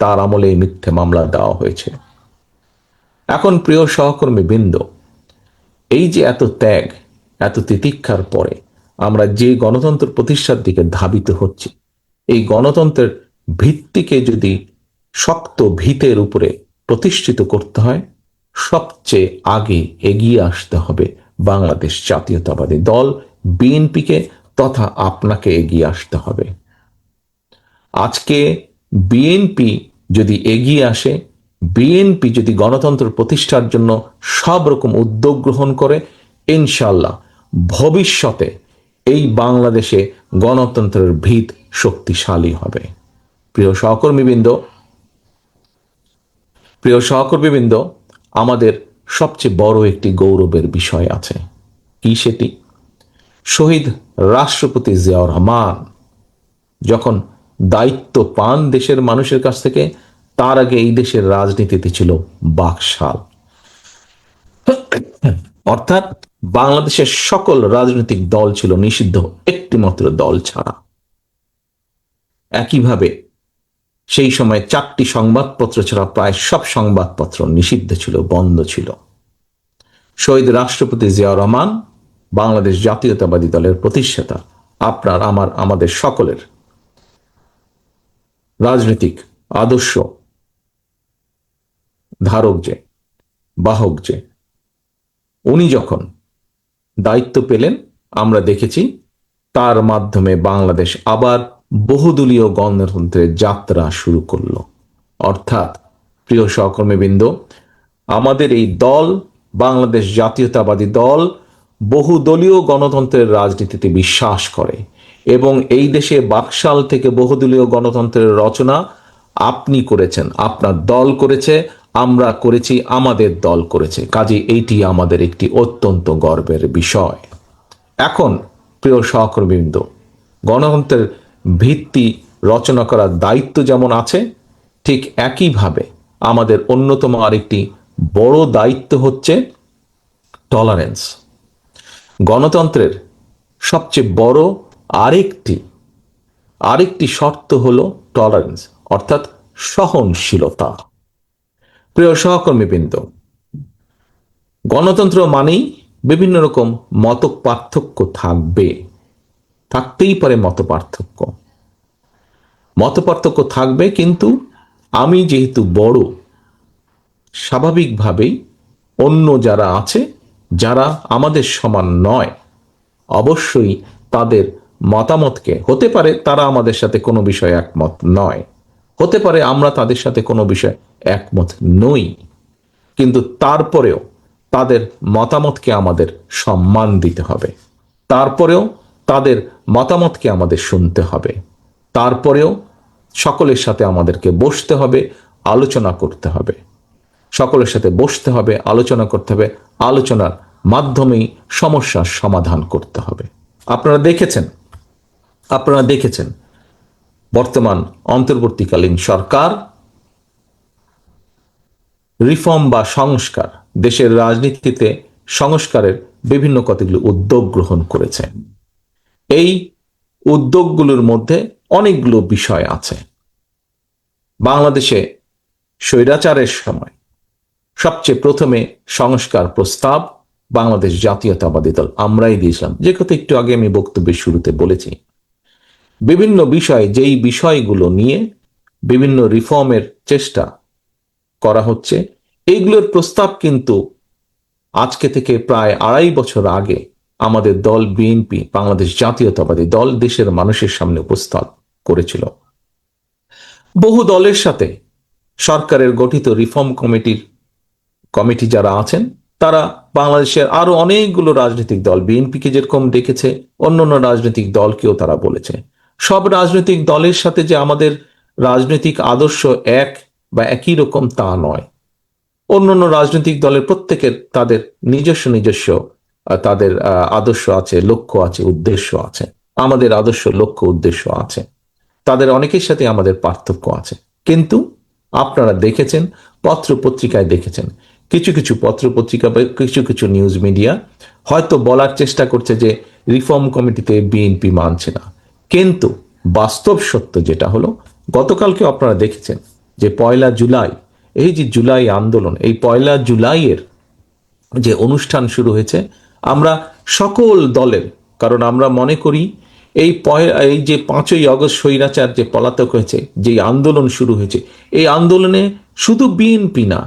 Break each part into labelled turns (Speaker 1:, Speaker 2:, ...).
Speaker 1: তার আমলে মিথ্যে মামলা দেওয়া হয়েছে। এখন প্রিয় সহকর্মী বৃন্দ, এই যে এত ত্যাগ, এত তিতিক্ষার পরে আমরা যে গণতন্ত্র প্রতিষ্ঠার দিকে ধাবিত হচ্ছি, এই গণতন্ত্রের ভিত্তিকে যদি শক্ত ভিতের উপরে প্রতিষ্ঠিত করতে হয়, সবচেয়ে আগে এগিয়ে আসতে হবে বাংলাদেশ জাতীয়তাবাদী দল, বিএনপিকে তথা আপনাকে এগিয়ে আসতে হবে। আজকে বিএনপি যদি এগিয়ে আসে বিএনপি যদি গণতন্ত্র প্রতিষ্ঠার জন্য সব রকম উদ্যোগ গ্রহণ করে ইনশাল্লাহ ভবিষ্যতে এই বাংলাদেশে গণতন্ত্রের ভিত শক্তিশালী হবে। প্রিয় সহকর্মীবৃন্দ প্রিয় সহকর্মীবৃন্দ, আমাদের সবচেয়ে বড় একটি গৌরবের বিষয় আছে, কি সেটি? শহীদ রাষ্ট্রপতি জিয়াউর রহমান যখন দায়িত্ব পান দেশের মানুষের কাছ থেকে, তার আগে এই দেশের রাজনীতিতে ছিল বাকশাল। অর্থাৎ বাংলাদেশের সকল রাজনৈতিক দল ছিল নিষিদ্ধ একটি মাত্র দল ছাড়া। একইভাবে সেই সময় চারটি সংবাদপত্র ছাড়া প্রায় সব সংবাদপত্র নিষিদ্ধ ছিল, বন্ধ ছিল। শহীদ রাষ্ট্রপতি জিয়াউর রহমান, বাংলাদেশ জাতীয়তাবাদী দলের প্রতিষ্ঠাতা, আপনার, আমার, আমাদের সকলের রাজনৈতিক, আদর্শ, ধারক যে, বাহক যে, উনি যখন দায়িত্ব পেলেন, আমরা দেখেছি তার মাধ্যমে বাংলাদেশ আবার বহুদলীয় গণতন্ত্রের যাত্রা শুরু করল। অর্থাৎ, প্রিয় সহকর্মীবৃন্দ, আমাদের এই দল, বাংলাদেশ জাতীয়তাবাদী দল, বহুদলীয় গণতন্ত্রের রাজনীতিতে বিশ্বাস করে। এবং এই দেশে বাকশাল থেকে বহুদলীয় গণতন্ত্রের রচনা আপনি করেছেন, আপনার দল করেছে, আমরা করেছি, আমাদের দল করেছে। কাজে এইটি আমাদের একটি অত্যন্ত গর্বের বিষয়। এখন, প্রিয় সহকর্মীবৃন্দ, গণতন্ত্রের ভিত্তি রচনা করার দায়িত্ব যেমন আছে, ঠিক একইভাবে আমাদের অন্যতম আরেকটি বড় দায়িত্ব হচ্ছে টলারেন্স গণতন্ত্রের সবচেয়ে বড় আরেকটি আরেকটি শর্ত হলো টলারেন্স অর্থাৎ সহনশীলতা। প্রিয় সহকর্মীবৃন্দ, গণতন্ত্র মানেই বিভিন্ন রকম মত পার্থক্য থাকবে। থাকতেই পারে মত পার্থক্য মত পার্থক্য থাকবে কিন্তু আমি যেহেতু বড়, স্বাভাবিকভাবেই অন্য যারা আছে, যারা আমাদের সমান নয়, অবশ্যই তাদের মতামতকে। হতে পারে তারা আমাদের সাথে কোনো বিষয়ে একমত নয়। হতে পারে আমরা তাদের সাথে কোনো বিষয়ে একমত নই। কিন্তু তারপরেও তাদের মতামতকে আমাদের সম্মান দিতে হবে। তারপরেও তাদের মতামতকে আমাদের শুনতে হবে। তারপরেও সকলের সাথে আমাদেরকে বসতে হবে, আলোচনা করতে হবে। সকলের সাথে বসতে হবে, আলোচনা করতে হবে, আলোচনার মাধ্যমেই সমস্যার সমাধান করতে হবে। আপনারা দেখেছেন আপনারা দেখেছেন, বর্তমান, অন্তর্বর্তীকালীন সরকার রিফর্ম বা সংস্কার, দেশের রাজনীতিতে সংস্কারের বিভিন্ন কতগুলো উদ্যোগ গ্রহণ করেছে। এই উদ্যোগগুলোর মধ্যে অনেকগুলো বিষয় আছে। বাংলাদেশে স্বৈরাচারের সময় সবচেয়ে প্রথমে সংস্কার প্রস্তাব, বাংলাদেশ জাতীয়তাবাদী দল, আমরাই দিয়েছিলাম। যে কথা একটু আগে আমি বক্তব্যের শুরুতে বলেছি বিভিন্ন বিষয়, যেই বিষয়গুলো নিয়ে বিভিন্ন রিফর্মের চেষ্টা করা হচ্ছে, এইগুলোর প্রস্তাব কিন্তু আজকে থেকে প্রায় আড়াই বছর আগে আমাদের দল বিএনপি, বাংলাদেশ জাতীয়তাবাদী দল, দেশের মানুষের সামনে উপস্থাপ করেছিল। বহু দলের সাথে সরকারের গঠিত রিফর্ম কমিটির কমিটি যারা আছেন, তারা বাংলাদেশের আরও অনেকগুলো রাজনৈতিক দল, বিএনপিকে যেরকম ডেকেছে, অন্যান্য রাজনৈতিক দলকেও তারা বলেছে। সব রাজনৈতিক দলের সাথে যে আমাদের রাজনৈতিক আদর্শ এক বা একই রকম তা নয়। অন্যান্য রাজনৈতিক দলের প্রত্যেকের তাদের নিজস্ব নিজস্ব তাদের আদর্শ আছে, লক্ষ্য আছে, উদ্দেশ্য আছে। আমাদের আদর্শ, লক্ষ্য, উদ্দেশ্য আছে। তাদের অনেকের সাথে আমাদের পার্থক্য আছে। কিন্তু আপনারা দেখেছেন পত্র পত্রিকায় দেখেছেন, কিছু কিছু পত্র পত্রিকা কিছু কিছু নিউজ মিডিয়া হয়তো বলার চেষ্টা করছে যে রিফর্ম কমিটিতে বিএনপি মানছে না। কিন্তু বাস্তব সত্য যেটা হলো গতকালকে আপনারা দেখেছেন যে পয়লা জুলাই, এই যে জুলাই আন্দোলন, এই পয়লা জুলাইয়ের যে অনুষ্ঠান শুরু হয়েছে, আমরা সকল দলের, কারণ আমরা মনে করি এই এই যে পাঁচই অগস্ট স্বৈরাচার যে পলাতক হয়েছে, যে আন্দোলন শুরু হয়েছে, এই আন্দোলনে শুধু বিএনপি না,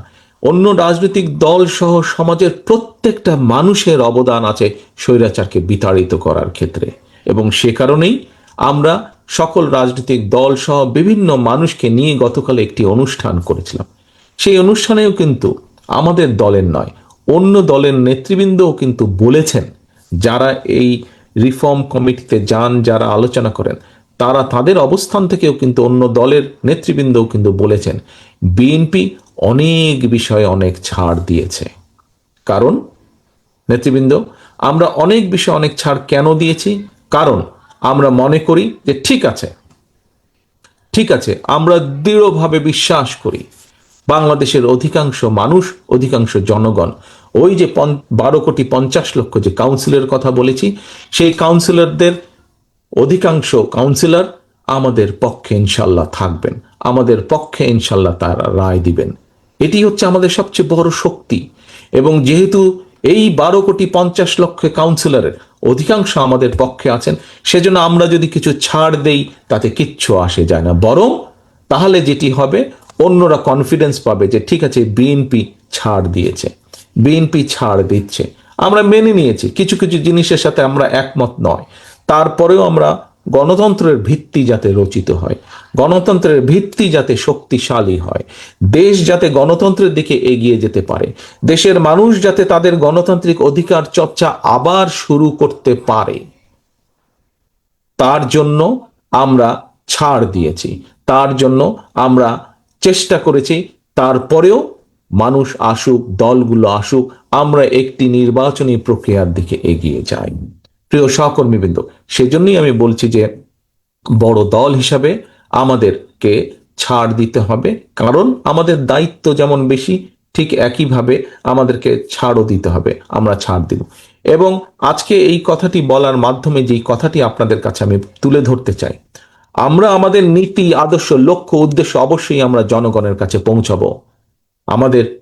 Speaker 1: অন্য রাজনৈতিক দল সহ সমাজের প্রত্যেকটা মানুষের অবদান আছে স্বৈরাচারকে বিতাড়িত করার ক্ষেত্রে। এবং সে কারণেই আমরা সকল রাজনৈতিক দল সহ বিভিন্ন মানুষকে নিয়ে গতকাল একটি অনুষ্ঠান করেছিলাম। সেই অনুষ্ঠানেও কিন্তু আমাদের দলের নয়, অন্য দলের নেতৃবৃন্দও কিন্তু বলেছেন, যারা এই রিফর্ম কমিটিতে যান, যারা আলোচনা করেন, তারা তাদের অবস্থান থেকেও কিন্তু অন্য দলের নেতৃবৃন্দও কিন্তু বলেছেন, বিএনপি অনেক বিষয়ে অনেক ছাড় দিয়েছে। কারণ, নেতৃবৃন্দ, আমরা অনেক বিষয়ে অনেক ছাড় কেন দিয়েছি? কারণ আমরা মনে করি যে ঠিক আছে। ঠিক আছে, আমরা দৃঢ়ভাবে বিশ্বাস করি। বাংলাদেশের অধিকাংশ মানুষ, অধিকাংশ জনগণ, ওই যে বারো কোটি পঞ্চাশ লক্ষ যে কাউন্সিলের কথা বলেছি, সেই কাউন্সিলরদের অধিকাংশ কাউন্সিলর আমাদের পক্ষে ইনশাল্লাহ থাকবেন। আমাদের পক্ষে ইনশাল্লাহ তারা রায় দিবেন। এটি হচ্ছে আমাদের সবচেয়ে বড় শক্তি। এবং যেহেতু এই বারো কোটি পঞ্চাশ লক্ষ কাউন্সিলরের অধিকাংশ আমাদের পক্ষে আছেন। সেজন্য আমরা যদি কিছু ছাড় দেই, তাতে কিচ্ছু আসে যায় না। বরং তাহলে যেটি হবে, অন্যরা কনফিডেন্স পাবে যে ঠিক আছে বিএনপি ছাড় দিয়েছে বিএনপি ছাড় দিচ্ছে। আমরা মেনে নিয়েছি, কিছু কিছু জিনিসের সাথে আমরা একমত নয়। তারপরেও আমরা গণতন্ত্রের ভিত্তি যাতে রচিত হয়, গণতন্ত্রের ভিত্তি যাতে শক্তিশালী হয়, দেশ যাতে গণতন্ত্রের দিকে এগিয়ে যেতে পারে, দেশের মানুষ যাতে তাদের গণতান্ত্রিক অধিকার চর্চা আবার শুরু করতে পারে। তার জন্য আমরা ছাড় দিয়েছি, তার জন্য আমরা চেষ্টা করেছি, তারপরেও মানুষ আসুক, দলগুলো আসুক, আমরা একটি নির্বাচনী প্রক্রিয়ার দিকে এগিয়ে যাই। প্রিয় সহকর্মীবৃন্দ, সেজন্যই আমি বলছি যে বড় দল হিসাবে আমাদেরকে ছাড় দিতে হবে। কারণ আমাদের দায়িত্ব যেমন বেশি, ঠিক একইভাবে আমাদেরকে ছাড়ও দিতে হবে। আমরা ছাড় দিব। এবং আজকে এই কথাটি বলার মাধ্যমে যেই কথাটি আপনাদের কাছে আমি তুলে ধরতে চাই, আমরা আমাদের নীতি, আদর্শ, লক্ষ্য, উদ্দেশ্য অবশ্যই আমরা জনগণের কাছে পৌঁছাবো। আমাদের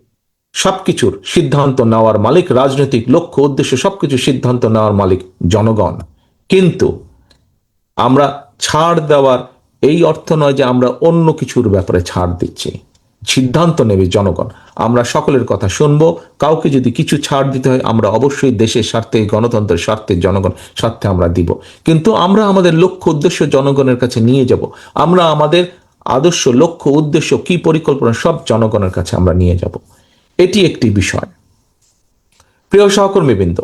Speaker 1: সবকিছুর সিদ্ধান্ত নেওয়ার মালিক, রাজনৈতিক লক্ষ্য, উদ্দেশ্য, সবকিছু সিদ্ধান্ত নেওয়ার মালিক জনগণ। কিন্তু আমরা ছাড় দেওয়ার এই অর্থ নয় যে আমরা অন্য কিছুর ব্যাপারে ছাড় দিচ্ছি। সিদ্ধান্ত নেবে জনগণ। আমরা সকলের কথা শুনব। কাউকে যদি কিছু ছাড় দিতে হয়, আমরা অবশ্যই দেশের স্বার্থে, গণতন্ত্রের স্বার্থে জনগণ স্বার্থে আমরা দিব। কিন্তু আমরা আমাদের লক্ষ্য, উদ্দেশ্য জনগণের কাছে নিয়ে যাব। আমরা আমাদের আদর্শ, লক্ষ্য, উদ্দেশ্য, কি পরিকল্পনা, সব জনগণের কাছে আমরা নিয়ে যাব। এটি একটি বিষয়। প্রিয় সহকর্মীবৃন্দ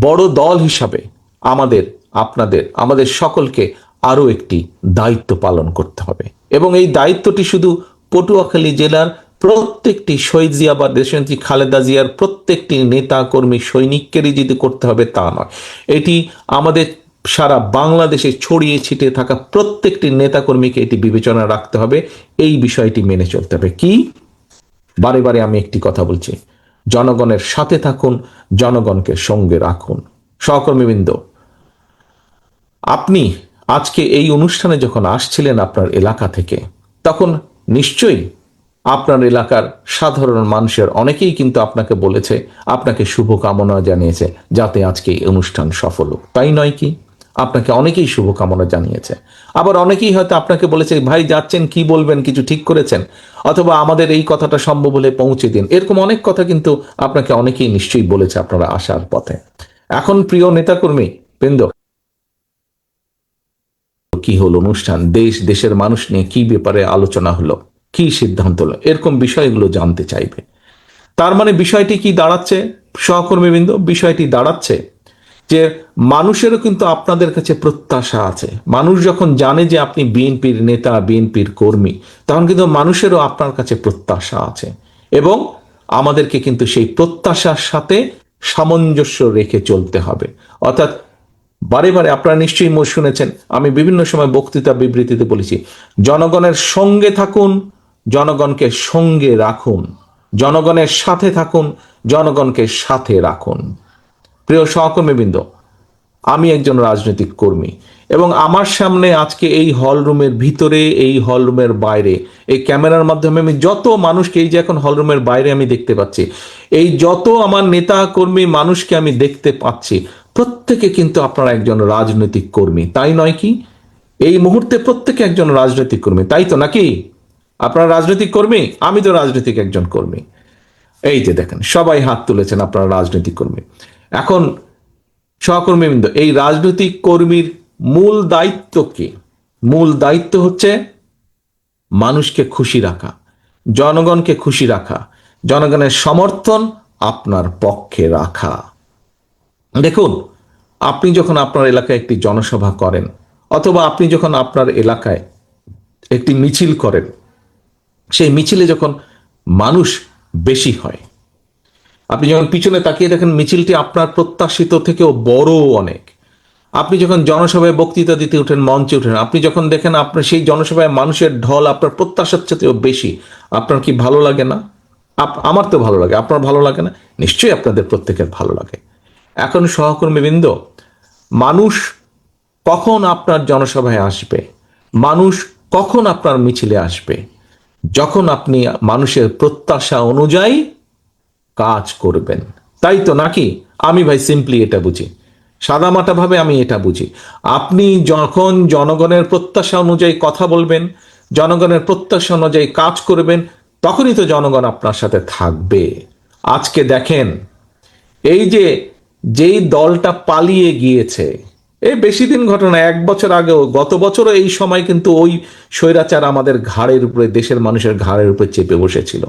Speaker 1: বড় দল হিসাবে আমাদের, আপনাদের, আমাদের সকলকে আরও একটি দায়িত্ব পালন করতে হবে। এবং এই দায়িত্বটি শুধু পটুয়াখালী জেলার প্রত্যেকটি শহীদ জিয়া বা দেশনেত্রী খালেদা জিয়ার প্রত্যেকটি নেতা, কর্মী, সৈনিককেরই যদি করতে হবে তা নয়। এটি আমাদের সারা বাংলাদেশে ছড়িয়ে ছিটিয়ে থাকা প্রত্যেকটি নেতাকর্মীকে এটি বিবেচনা রাখতে হবে। এই বিষয়টি মেনে চলতে হবে। কি? বারে বারে আমি একটি কথা বলছি। জনগণের সাথে থাকুন, জনগণকে সঙ্গে রাখুন। সহকর্মীবৃন্দ, আপনি আজকে এই অনুষ্ঠানে যখন আসছিলেন আপনার এলাকা থেকে, তখন নিশ্চয়ই আপনার এলাকার সাধারণ মানুষের অনেকেই কিন্তু আপনাকে বলেছে, আপনাকে শুভকামনা জানিয়েছে যাতে আজকে এই অনুষ্ঠান সফল হোক। তাই নয় কি? আপনাকে অনেকেই শুভকামনা জানিয়েছে। আবার অনেকেই হয়তো আপনাকে বলেছে, ভাই, যাচ্ছেন, কি বলবেন? কিছু ঠিক করেছেন? অথবা, আমাদের এই কথাটা সম্ভব হলে পৌঁছে দিন। এরকম অনেক কথা কিন্তু আপনাকে অনেকেই নিশ্চয়ই বলেছে আপনারা আসার পথে। এখন প্রিয় নেতাকর্মী, বৃন্দ, কি হলো অনুষ্ঠান? দেশ, দেশের মানুষ নিয়ে কি ব্যাপারে আলোচনা হলো? কি সিদ্ধান্ত হলো? এরকম বিষয়গুলো জানতে চাইবে। তার মানে বিষয়টি কি দাঁড়াচ্ছে? সহকর্মীবৃন্দ বিষয়টি দাঁড়াচ্ছে। যে মানুষেরও কিন্তু আপনাদের কাছে প্রত্যাশা আছে। মানুষ যখন জানে যে আপনি বিএনপির নেতা, বিএনপির কর্মী, তখন কিন্তু মানুষেরও আপনার কাছে প্রত্যাশা আছে। এবং আমাদেরকে কিন্তু সেই প্রত্যাশার সাথে সামঞ্জস্য রেখে চলতে হবে। অর্থাৎ বারে বারে আপনারা নিশ্চয়ই মো- শুনেছেন, আমি বিভিন্ন সময় বক্তৃতা বিবৃতিতে বলেছি, জনগণের সঙ্গে থাকুন, জনগণকে সঙ্গে রাখুন, জনগণের সাথে থাকুন, জনগণকে সাথে রাখুন। প্রিয় সহকর্মীবৃন্দ, আমি একজন রাজনৈতিক কর্মী এবং আমার সামনে আজকে এই হল রুমের ভিতরে, এই হল রুমের বাইরে, এই ক্যামেরার মাধ্যমে আমি যত মানুষকে, এই যে এখন হল রুমের বাইরে আমি দেখতে পাচ্ছি, এই যত আমার নেতা কর্মী মানুষকে আমি দেখতে পাচ্ছি, প্রত্যেকে কিন্তু আপনারা একজন রাজনৈতিক কর্মী, তাই নয় কি? এই মুহূর্তে প্রত্যেকে একজন রাজনৈতিক কর্মী, তাই তো নাকি? আপনারা রাজনৈতিক কর্মী? আমি তো রাজনৈতিক একজন কর্মী। এই যে দেখেন, সবাই হাত তুলেছেন আপনারা রাজনৈতিক কর্মী। এখন সহকর্মীবৃন্দ, এই রাজনৈতিক কর্মীর মূল দায়িত্ব কি? মূল দায়িত্ব হচ্ছে মানুষকে খুশি রাখা, জনগণকে খুশি রাখা, জনগণের সমর্থন আপনার পক্ষে রাখা। দেখুন, আপনি যখন আপনার এলাকায় একটি জনসভা করেন, অথবা আপনি যখন আপনার এলাকায় একটি মিছিল করেন, সেই মিছিলে যখন মানুষ বেশি হয় আপনি যখন পিছনে তাকিয়ে দেখেন, মিছিলটি আপনার প্রত্যাশিত থেকেও বড় অনেক। আপনি যখন জনসভায় বক্তৃতা দিতে উঠেন, মঞ্চে উঠেন, আপনি যখন দেখেন আপনার সেই জনসভায় মানুষের ঢল আপনার প্রত্যাশার চেয়েও বেশি, আপনার কি ভালো লাগে না? আমার তো ভালো লাগে, আপনার ভালো লাগে না? নিশ্চয়ই আপনাদের প্রত্যেকের ভালো লাগে। এখন সহকর্মীবৃন্দ, মানুষ কখন আপনার জনসভায় আসবে? মানুষ কখন আপনার মিছিলে আসবে? যখন আপনি মানুষের প্রত্যাশা অনুযায়ী কাজ করবেন। তাই তো নাকি? আমি ভাই সিম্পলি এটা বুঝি। সাদামাটা ভাবে আমি এটা বুঝি। আপনি যখন জনগণের প্রত্যাশা অনুযায়ী কথা বলবেন, জনগণের প্রত্যাশা অনুযায়ী কাজ করবেন, তখনই তো জনগণ আপনার সাথে থাকবে। আজকে দেখেন, এই যে যেই দলটা পালিয়ে গিয়েছে, এই বেশি দিন ঘটনা, এক বছর আগেও, গত বছরও এই সময় কিন্তু ওই স্বৈরাচার আমাদের ঘাড়ের উপরে, দেশের মানুষের ঘাড়ের উপরে চেপে বসেছিল।